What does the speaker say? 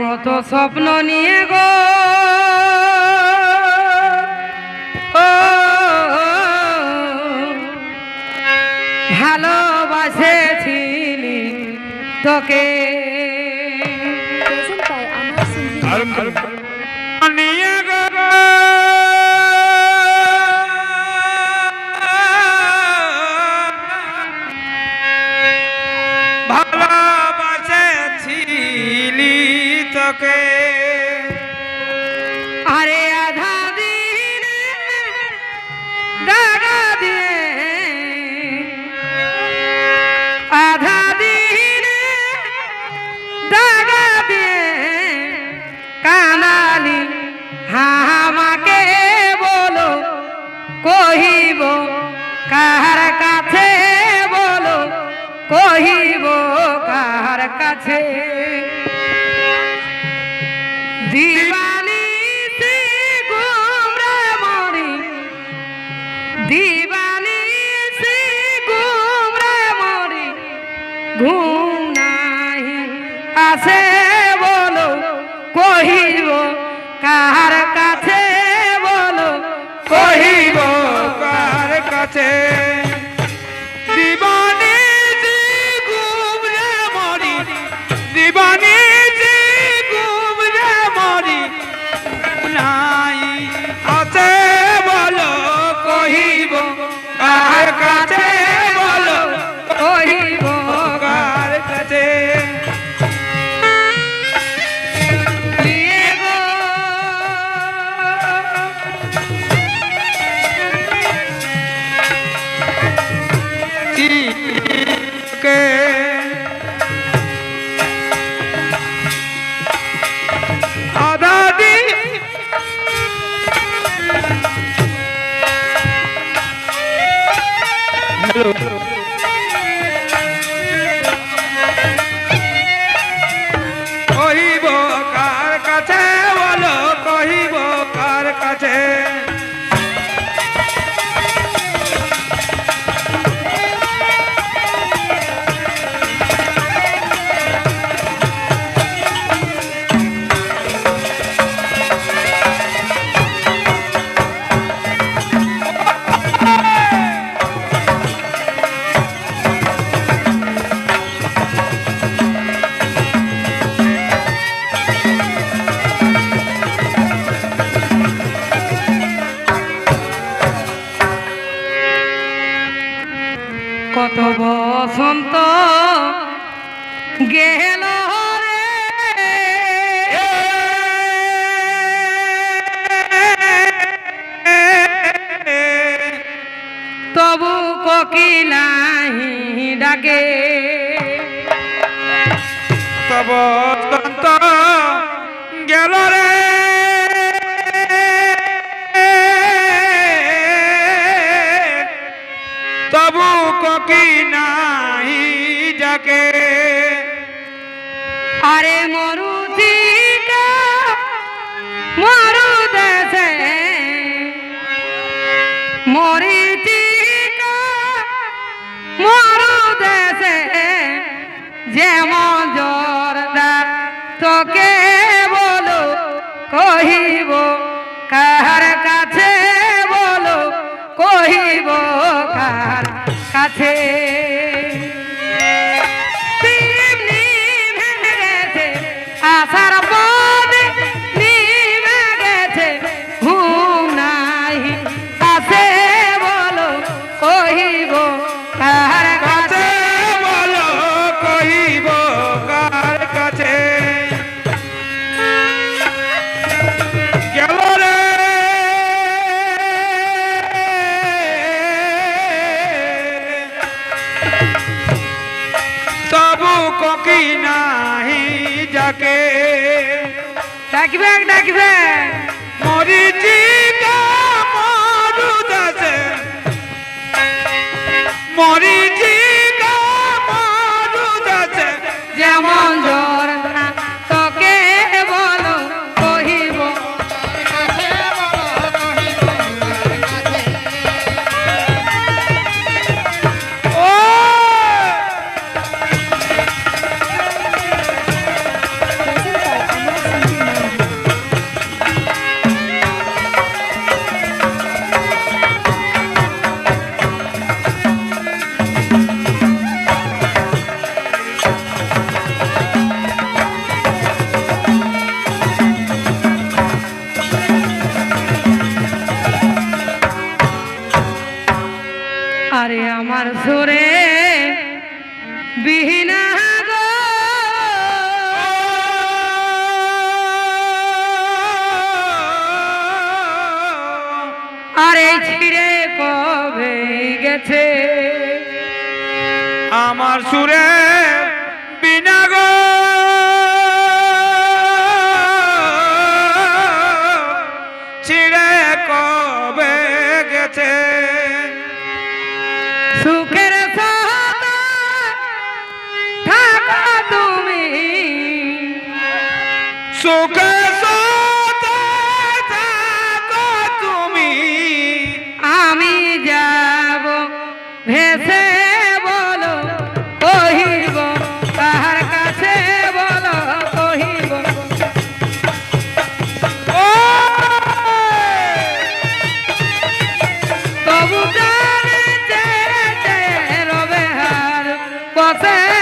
কত স্বপ্ন নিয়ে গো। ভালোবাসেছিলি তোকে। তোকে আরে আধা দিন দাগা দিয়ে আধা দিন দাগা দিয়ে কানালি হামাকে বলো, কহিব কার কাছে বলো, কহিব কার কাছে ঘুম নাহি বলো কহিব কার কাছে? বলো কহিব কার কাছে? কহিব বসন্ত গেল তবু ককিলাহি ডাকে। তব যাকে আরে মরুচিকা মরু দেশে মরিচিকা মরু দেশে যেমন জোরদার তোকে বলো, কহিব কার কাছে বলো, কহিব কার কাছে। তবু ককি নাহি যাকে ডাকবে ডাকবে মরিচি আর এই ছিঁড়ে কবে গেছে? আমার সুরে বিনা গো। ছিড়ে কবে গেছে? সুখের সাথে থাকো তুমি। সুখে বসে